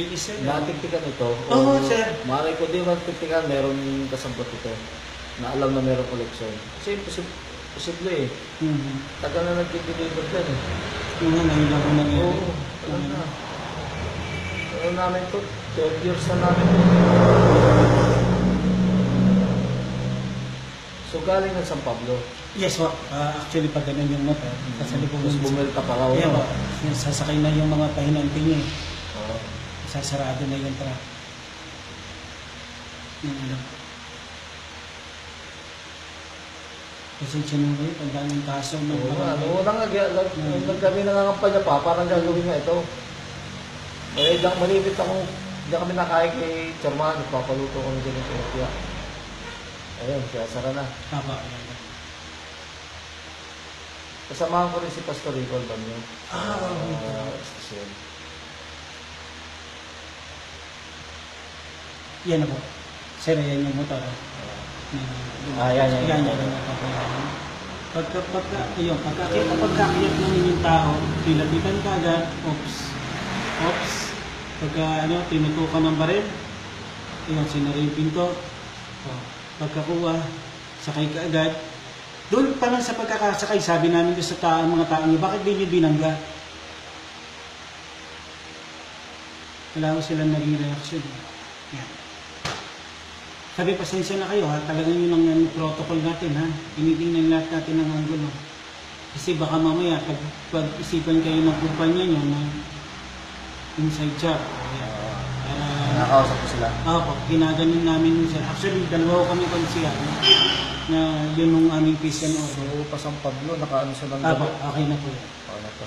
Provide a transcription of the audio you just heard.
Bilis sir. natiktikan ito. Oo, sir. Maray ko di matiktikan, meron kasabot ito na alam na meron koleksyon. Kasi posible, posible eh. Mhm. Tagal na nag-deliver dyan eh. Yung nga, ngayon lang ko nangyari. Oo, alam na. Ano namin to? 12 years na namin to. So galing ng San Pablo. Yes po. Ah, actually, pag ganun yung motor, kasalubong Tapos bumalik ka pa raw. No? po, sasakay na yung mga pahinanti niya. eh. Oo. Sasarado na yung truck. Yung ano. Pasensya na kayo, ang daming kaso ng Oo nga, noong unang nag, nag kami nangangampanya pa, parang gagawin nga ito. Eh, dak malipit ako, hindi kami nakain kay Charman, papaluto kami din ng pinapya. Ayun, kaya sara na. Tama, ayan. Kasamahan ko rin si Pastor Rico Albanyo. Ah, okay. Uh, Yan na po. Sir, yan yung motor. ah. Yan, yan, Yan, yan. yan, yan. Pagka, pagka, ayun, pagka, pagkakayat namin yung tao, pilapitan ka agad, oops, oops, pagka, ano, tinutukan ng baril, ayun, sinara yung pinto, oh, pagkakuha, sakay ka agad, doon pa lang sa pagkakasakay, sabi namin doon sa tao, mga tao niyo, bakit di niyo binangga? Wala ko silang naging reaction. Yan. Sabi, pasensya na kayo ha, talagang yun ang ano, protocol natin ha. Tinitingnan lahat natin ang angulo. Kasi baka mamaya, pag, pag isipan kayo ng kumpanya nyo na inside job. Ayan. Para, Nakakausap ko sila. ako, ginaganon namin yun sir. Actually, dalawa kami konsiya na, na yun ang aming and order. So, pa San Pablo, nakaano siya ng gabi. okay na po yan. Oo na to.